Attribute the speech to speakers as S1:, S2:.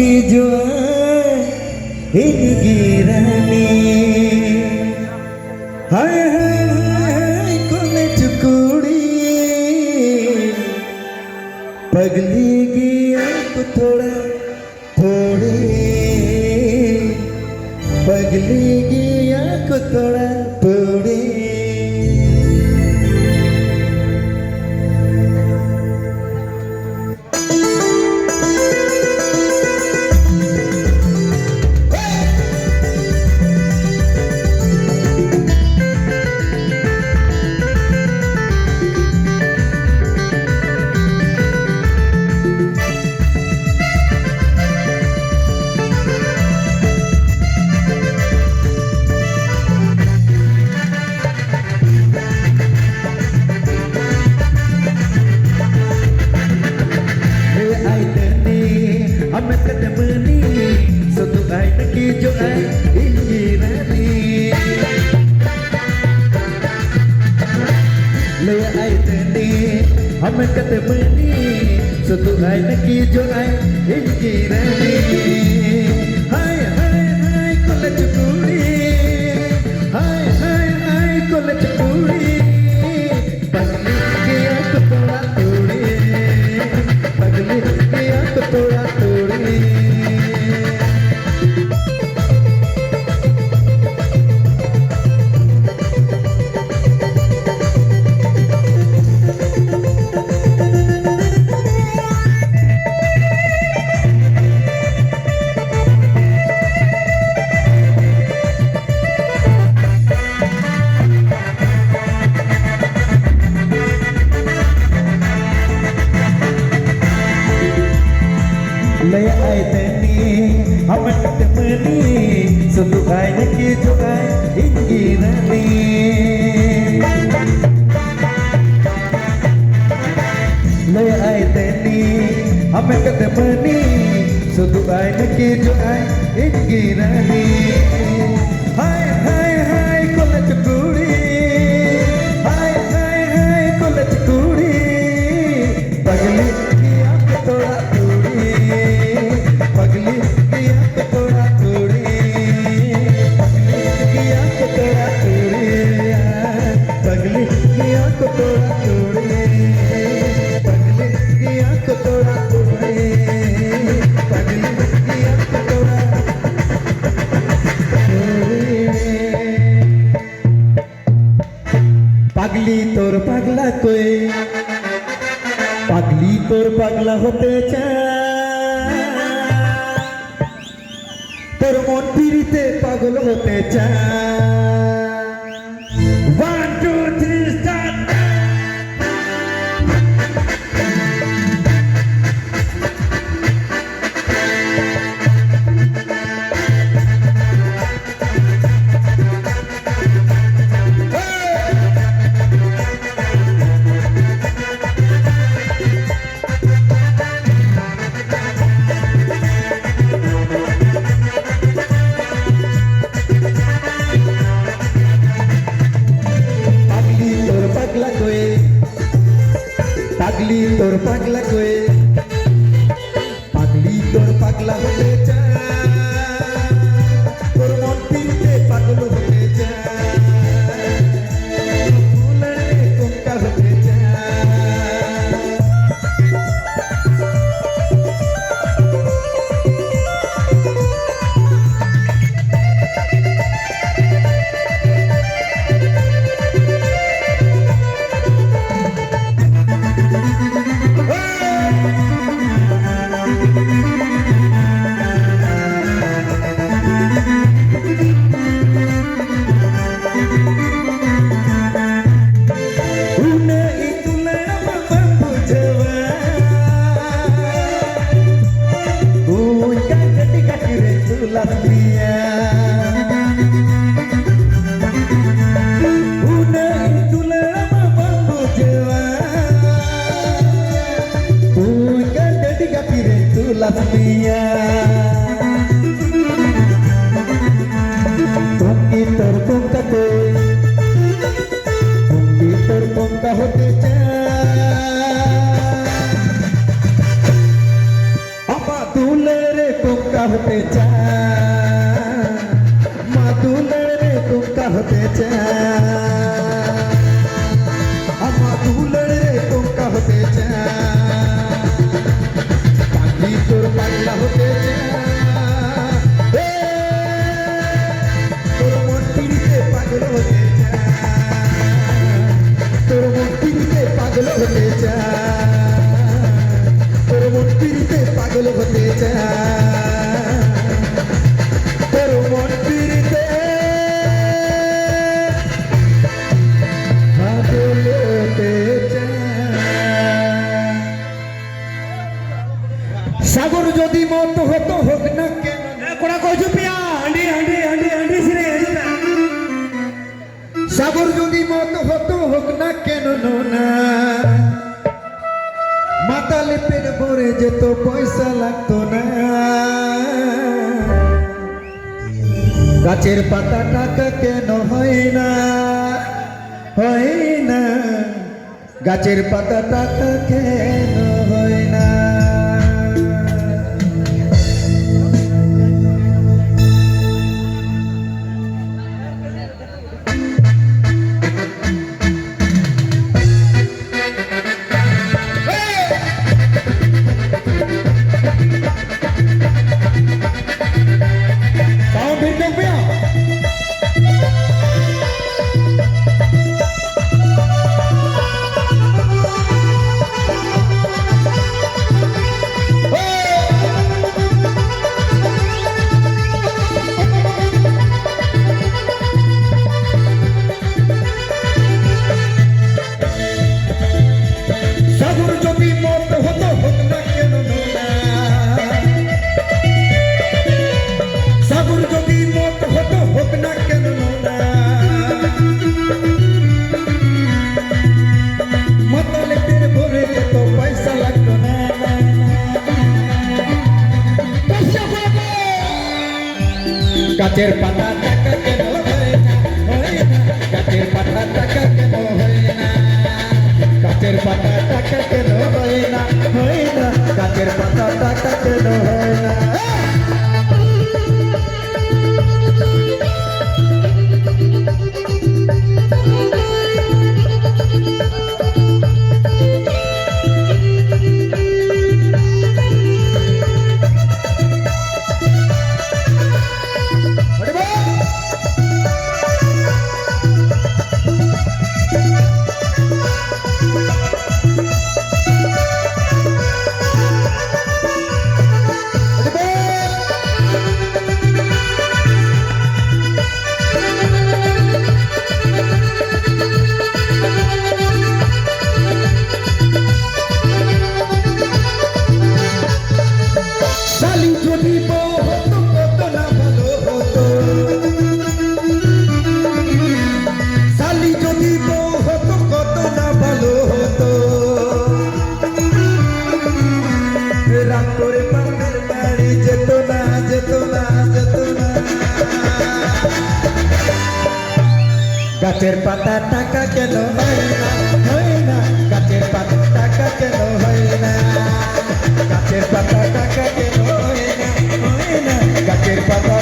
S1: की जो इनकी रानी हाय हाय हाय कोने चुकुड़ी पगली गया को थोड़ा थोड़ी पगली गया को थोड़ा थोड़ी มันก็แต่มือนี้สุดท้ายนักกีจุไอ้ยิ่งกี่แรงให้ให้ให้คนละจุด लुकाइनके जोगाइ हिँडिरहने ले आइ तेनी हमें कते सुधु आइ नके जो की आंख तोड़ा तोड़ी पगली की आंख तोड़ा तोड़ी पगली की आंख तोड़ा পাগলি তোর পাগলা কই পাগলি তোর পাগলা হতে চায় তোর মন পিড়িতে পাগল হতে চায় লাফিয়া ভঙ্গি তোর পঙ্কাতে ভঙ্গি তোর পঙ্কা হতে আপা তুলে রে পঙ্কা হতে চা মা তুলে রে পঙ্কা হতে চা সাগর যদি মত হতো হোক না কেন না মাতালে পেট ভরে যেত পয়সা লাগতো না। গাছের পাতা টাকা কেন হয় না? হয় না। গাছের পাতা টাকা কেন হয় না? hacer patada. গাছের পাতা টাকা কেন হয় না? হয় না। গাছের পাতা টাকা কেন হয় না? গাছের পাতা টাকা কেন হয় না? হয় না। গাছের পাতা